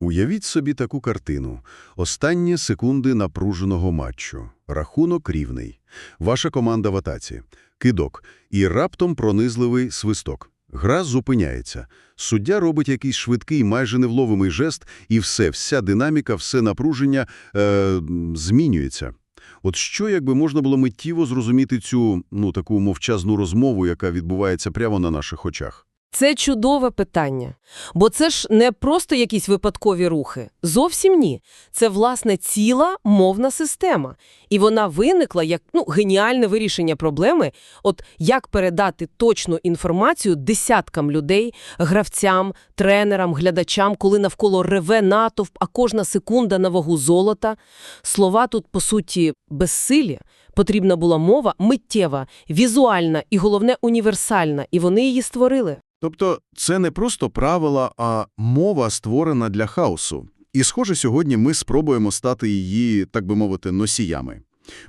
Уявіть собі таку картину. Останні секунди напруженого матчу. Рахунок рівний. Ваша команда в атаці. Кидок. І раптом пронизливий свисток. Гра зупиняється. Суддя робить якийсь швидкий, майже невловимий жест, і все, вся динаміка, все напруження е, змінюється. От що, якби можна було миттєво зрозуміти цю, ну, таку мовчазну розмову, яка відбувається прямо на наших очах? Це чудове питання. Бо це ж не просто якісь випадкові рухи. Зовсім ні. Це, власне, ціла мовна система. І вона виникла як ну, геніальне вирішення проблеми, от як передати точну інформацію десяткам людей, гравцям, тренерам, глядачам, коли навколо реве натовп, а кожна секунда на вагу золота. Слова тут, по суті, безсилі. Потрібна була мова миттєва, візуальна і, головне, універсальна, і вони її створили. Тобто це не просто правила, а мова створена для хаосу. І, схоже, сьогодні ми спробуємо стати її, так би мовити, носіями.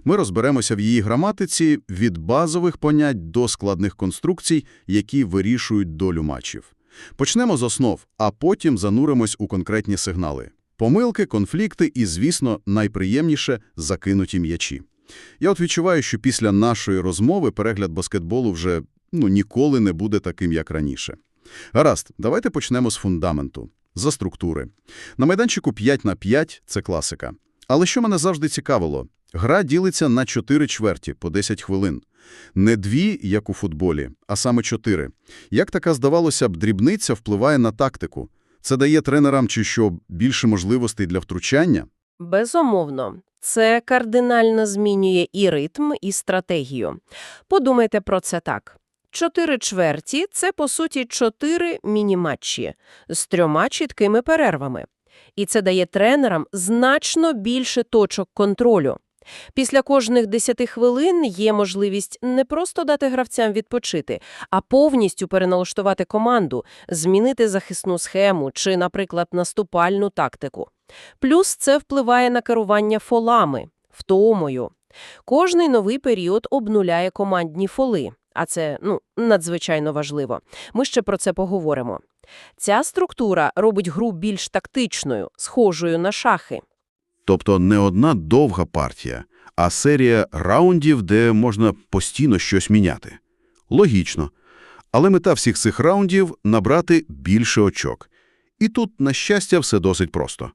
Ми розберемося в її граматиці від базових понять до складних конструкцій, які вирішують долю матчів. Почнемо з основ, а потім зануримось у конкретні сигнали. Помилки, конфлікти і, звісно, найприємніше – закинуті м'ячі. Я от відчуваю, що після нашої розмови перегляд баскетболу вже ну, ніколи не буде таким, як раніше. Гаразд, давайте почнемо з фундаменту, за структури. На майданчику 5 на 5 – це класика. Але що мене завжди цікавило? Гра ділиться на 4 чверті по 10 хвилин. Не дві, як у футболі, а саме 4. Як така, здавалося б, дрібниця впливає на тактику? Це дає тренерам чи що більше можливостей для втручання? Безумовно. Це кардинально змінює і ритм, і стратегію. Подумайте про це так. Чотири чверті – це, по суті, чотири міні-матчі з трьома чіткими перервами. І це дає тренерам значно більше точок контролю. Після кожних 10 хвилин є можливість не просто дати гравцям відпочити, а повністю переналаштувати команду, змінити захисну схему чи, наприклад, наступальну тактику. Плюс це впливає на керування фолами, втомою. Кожний новий період обнуляє командні фоли, а це ну, надзвичайно важливо. Ми ще про це поговоримо. Ця структура робить гру більш тактичною, схожою на шахи. Тобто не одна довга партія, а серія раундів, де можна постійно щось міняти. Логічно. Але мета всіх цих раундів – набрати більше очок. І тут, на щастя, все досить просто.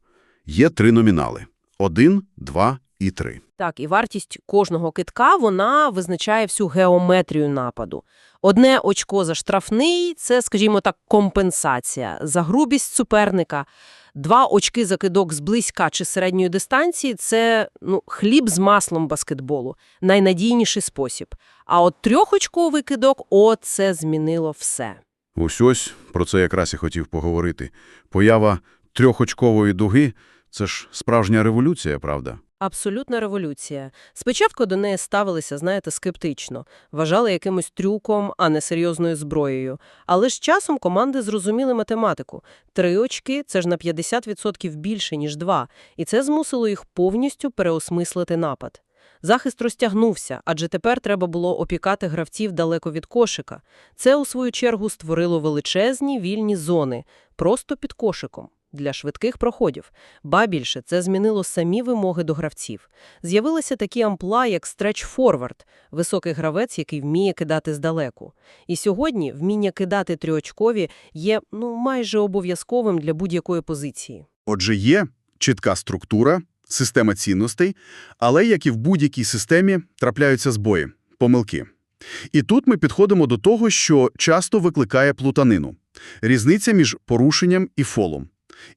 Є три номінали – один, два і три. Так, і вартість кожного китка, вона визначає всю геометрію нападу. Одне очко за штрафний – це, скажімо так, компенсація за грубість суперника. Два очки за кидок з близька чи середньої дистанції – це ну, хліб з маслом баскетболу, найнадійніший спосіб. А от трьохочковий кидок – о, це змінило все. Ось ось, про це якраз і хотів поговорити. Поява трьохочкової дуги – це ж справжня революція, правда? Абсолютна революція. Спочатку до неї ставилися, знаєте, скептично. Вважали якимось трюком, а не серйозною зброєю. Але з часом команди зрозуміли математику. Три очки – це ж на 50% більше, ніж два. І це змусило їх повністю переосмислити напад. Захист розтягнувся, адже тепер треба було опікати гравців далеко від кошика. Це, у свою чергу, створило величезні вільні зони, просто під кошиком для швидких проходів. Ба більше, це змінило самі вимоги до гравців. З'явилися такі ампла, як стреч-форвард, високий гравець, який вміє кидати здалеку. І сьогодні вміння кидати трьохочкові є ну, майже обов'язковим для будь-якої позиції. Отже, є чітка структура, система цінностей, але, як і в будь-якій системі, трапляються збої, помилки. І тут ми підходимо до того, що часто викликає плутанину. Різниця між порушенням і фолом.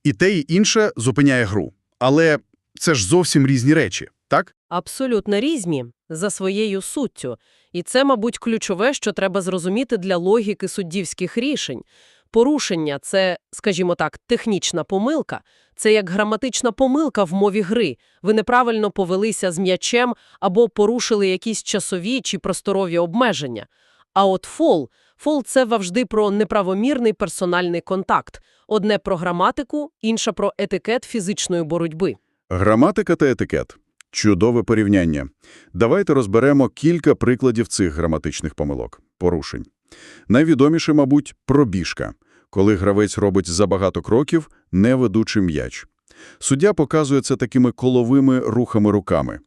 І те, і інше зупиняє гру. Але це ж зовсім різні речі, так? Абсолютно різні за своєю суттю. І це, мабуть, ключове, що треба зрозуміти для логіки суддівських рішень. Порушення – це, скажімо так, технічна помилка. Це як граматична помилка в мові гри. Ви неправильно повелися з м'ячем або порушили якісь часові чи просторові обмеження. А от фол – фол – це завжди про неправомірний персональний контакт. Одне про граматику, інше про етикет фізичної боротьби. Граматика та етикет. Чудове порівняння. Давайте розберемо кілька прикладів цих граматичних помилок, порушень. Найвідоміше, мабуть, пробіжка. коли гравець робить забагато кроків, не ведучи м'яч. Суддя показує це такими коловими рухами руками.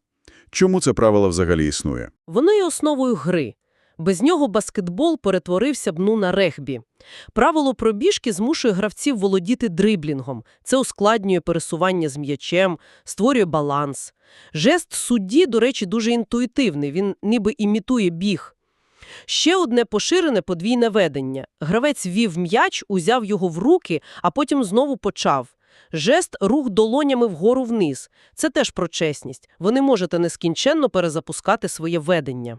Чому це правило взагалі існує? Воно є основою гри. Без нього баскетбол перетворився б ну на регбі. Правило пробіжки змушує гравців володіти дриблінгом. Це ускладнює пересування з м'ячем, створює баланс. Жест судді, до речі, дуже інтуїтивний, він ніби імітує біг. Ще одне поширене подвійне ведення. Гравець вів м'яч, узяв його в руки, а потім знову почав. Жест – рух долонями вгору-вниз. Це теж про чесність. Ви не можете нескінченно перезапускати своє ведення.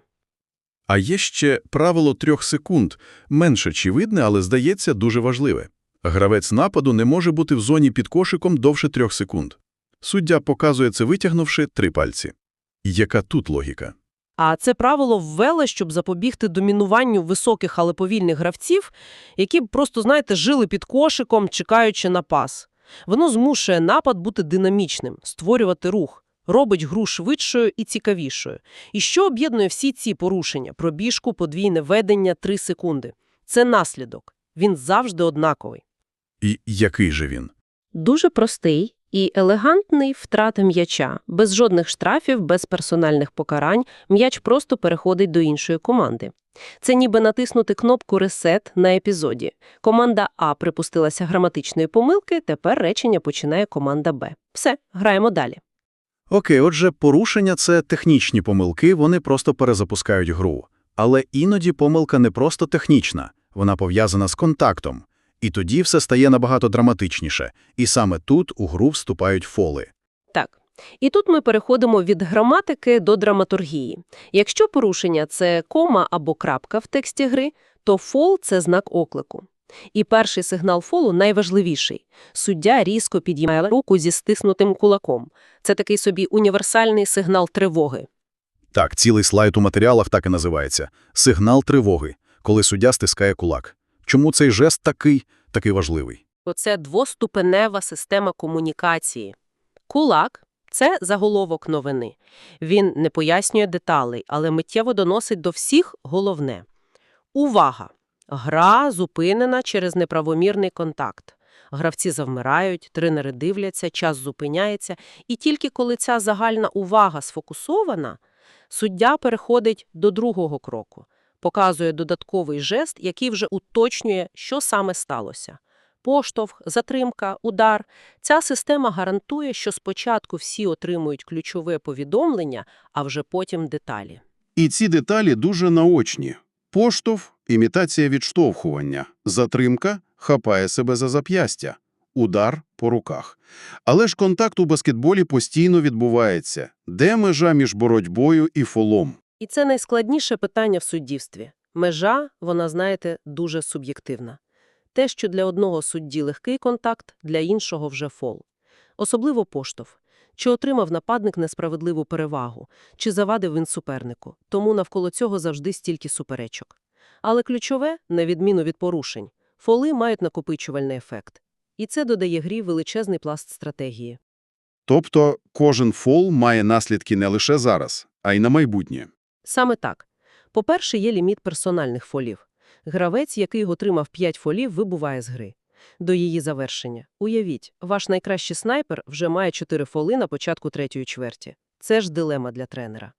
А є ще правило трьох секунд. Менше очевидне, але, здається, дуже важливе. Гравець нападу не може бути в зоні під кошиком довше трьох секунд. Суддя показує це, витягнувши три пальці. Яка тут логіка? А це правило ввели, щоб запобігти домінуванню високих, але повільних гравців, які б просто, знаєте, жили під кошиком, чекаючи на пас. Воно змушує напад бути динамічним, створювати рух, робить гру швидшою і цікавішою. І що об'єднує всі ці порушення – пробіжку, подвійне ведення, 3 секунди? Це наслідок. Він завжди однаковий. І який же він? Дуже простий і елегантний втрата м'яча. Без жодних штрафів, без персональних покарань м'яч просто переходить до іншої команди. Це ніби натиснути кнопку «Ресет» на епізоді. Команда А припустилася граматичної помилки, тепер речення починає команда Б. Все, граємо далі. Окей, отже, порушення – це технічні помилки, вони просто перезапускають гру. Але іноді помилка не просто технічна, вона пов'язана з контактом. І тоді все стає набагато драматичніше. І саме тут у гру вступають фоли. Так. І тут ми переходимо від граматики до драматургії. Якщо порушення – це кома або крапка в тексті гри, то фол – це знак оклику. І перший сигнал фолу найважливіший. Суддя різко підіймає руку зі стиснутим кулаком. Це такий собі універсальний сигнал тривоги. Так, цілий слайд у матеріалах так і називається – сигнал тривоги, коли суддя стискає кулак. Чому цей жест такий, такий важливий? Оце двоступенева система комунікації. Кулак – це заголовок новини. Він не пояснює деталей, але миттєво доносить до всіх головне. Увага! Гра зупинена через неправомірний контакт. Гравці завмирають, тренери дивляться, час зупиняється, і тільки коли ця загальна увага сфокусована, суддя переходить до другого кроку, показує додатковий жест, який вже уточнює, що саме сталося. Поштовх, затримка, удар. Ця система гарантує, що спочатку всі отримують ключове повідомлення, а вже потім деталі. І ці деталі дуже наочні. Поштовх – імітація відштовхування, затримка – хапає себе за зап'ястя, удар – по руках. Але ж контакт у баскетболі постійно відбувається. Де межа між боротьбою і фолом? І це найскладніше питання в суддівстві. Межа, вона, знаєте, дуже суб'єктивна. Те, що для одного судді легкий контакт, для іншого вже фол. Особливо поштовх. Чи отримав нападник несправедливу перевагу, чи завадив він супернику. Тому навколо цього завжди стільки суперечок. Але ключове, на відміну від порушень, фоли мають накопичувальний ефект. І це додає грі величезний пласт стратегії. Тобто кожен фол має наслідки не лише зараз, а й на майбутнє. Саме так. По-перше, є ліміт персональних фолів. Гравець, який отримав 5 фолів, вибуває з гри. До її завершення. Уявіть, ваш найкращий снайпер вже має 4 фоли на початку третьої чверті. Це ж дилема для тренера.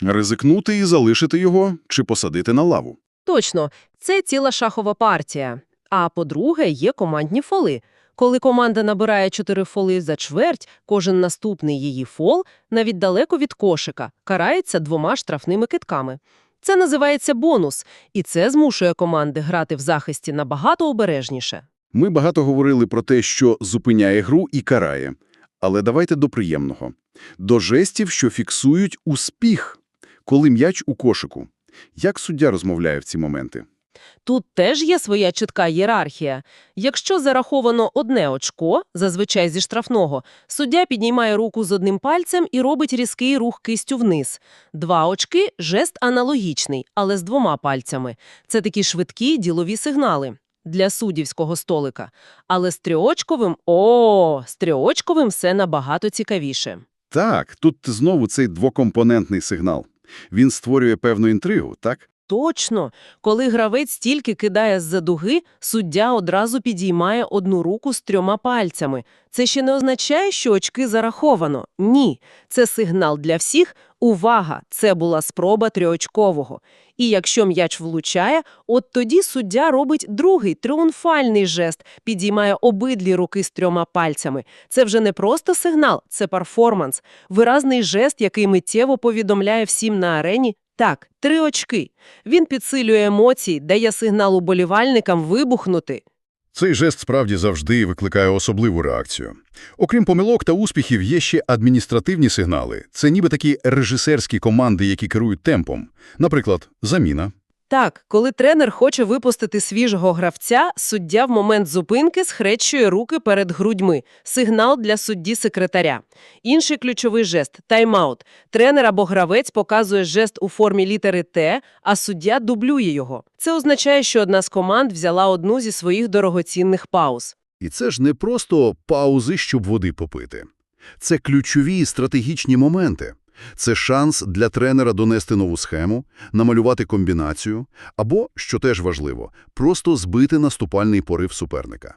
Ризикнути і залишити його чи посадити на лаву. Точно, це ціла шахова партія. А по-друге, є командні фоли. Коли команда набирає 4 фоли за чверть, кожен наступний її фол, навіть далеко від кошика, карається двома штрафними китками. Це називається бонус, і це змушує команди грати в захисті набагато обережніше. Ми багато говорили про те, що зупиняє гру і карає. Але давайте до приємного. До жестів, що фіксують успіх, коли м'яч у кошику. Як суддя розмовляє в ці моменти? Тут теж є своя чітка ієрархія. Якщо зараховано одне очко, зазвичай зі штрафного, суддя піднімає руку з одним пальцем і робить різкий рух кистю вниз. Два очки – жест аналогічний, але з двома пальцями. Це такі швидкі ділові сигнали для суддівського столика. Але з трьохочковим – о, з трьохочковим все набагато цікавіше. Так, тут знову цей двокомпонентний сигнал. Він створює певну інтригу, так? Точно, коли гравець тільки кидає з-за дуги, суддя одразу підіймає одну руку з трьома пальцями. Це ще не означає, що очки зараховано. Ні, це сигнал для всіх. Увага, це була спроба трьохочкового. І якщо м'яч влучає, от тоді суддя робить другий тріумфальний жест, підіймає обидві руки з трьома пальцями. Це вже не просто сигнал, це перформанс, виразний жест, який миттєво повідомляє всім на арені так, три очки. Він підсилює емоції, дає сигнал уболівальникам вибухнути. Цей жест справді завжди викликає особливу реакцію. Окрім помилок та успіхів, є ще адміністративні сигнали. Це ніби такі режисерські команди, які керують темпом. Наприклад, заміна. Так, коли тренер хоче випустити свіжого гравця, суддя в момент зупинки схрещує руки перед грудьми. Сигнал для судді-секретаря. Інший ключовий жест – тайм-аут. Тренер або гравець показує жест у формі літери «Т», а суддя дублює його. Це означає, що одна з команд взяла одну зі своїх дорогоцінних пауз. І це ж не просто паузи, щоб води попити. Це ключові стратегічні моменти. Це шанс для тренера донести нову схему, намалювати комбінацію, або, що теж важливо, просто збити наступальний порив суперника.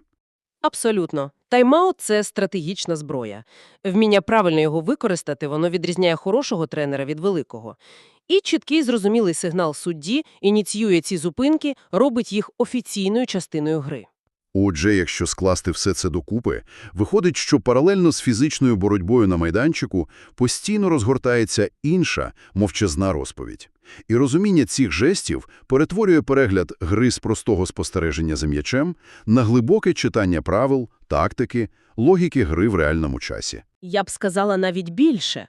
Абсолютно. Тайм-аут – це стратегічна зброя. Вміння правильно його використати, воно відрізняє хорошого тренера від великого. І чіткий зрозумілий сигнал судді ініціює ці зупинки, робить їх офіційною частиною гри. Отже, якщо скласти все це докупи, виходить, що паралельно з фізичною боротьбою на майданчику постійно розгортається інша, мовчазна розповідь. І розуміння цих жестів перетворює перегляд гри з простого спостереження за м'ячем на глибоке читання правил, тактики, логіки гри в реальному часі. Я б сказала навіть більше.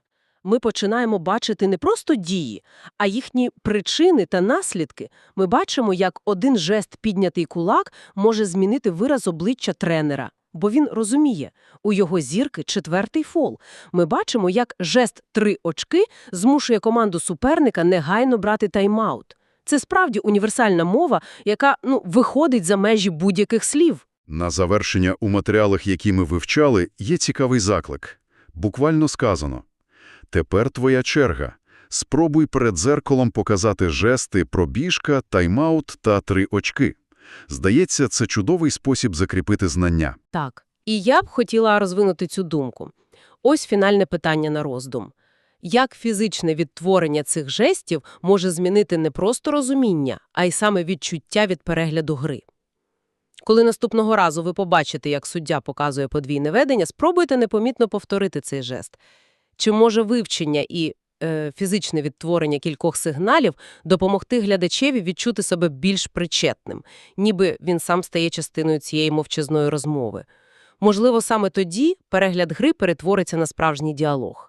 Ми починаємо бачити не просто дії, а їхні причини та наслідки. Ми бачимо, як один жест піднятий кулак може змінити вираз обличчя тренера. Бо він розуміє, у його зірки четвертий фол. Ми бачимо, як жест «три очки» змушує команду суперника негайно брати тайм-аут. Це справді універсальна мова, яка ну, виходить за межі будь-яких слів. На завершення у матеріалах, які ми вивчали, є цікавий заклик. Буквально сказано «Тепер твоя черга. Спробуй перед дзеркалом показати жести пробіжка, тайм-аут та три очки». Здається, це чудовий спосіб закріпити знання. Так. І я б хотіла розвинути цю думку. Ось фінальне питання на роздум. Як фізичне відтворення цих жестів може змінити не просто розуміння, а й саме відчуття від перегляду гри? Коли наступного разу ви побачите, як суддя показує подвійне ведення, спробуйте непомітно повторити цей жест. Чи може вивчення і е, фізичне відтворення кількох сигналів допомогти глядачеві відчути себе більш причетним, ніби він сам стає частиною цієї мовчазної розмови? Можливо, саме тоді перегляд гри перетвориться на справжній діалог.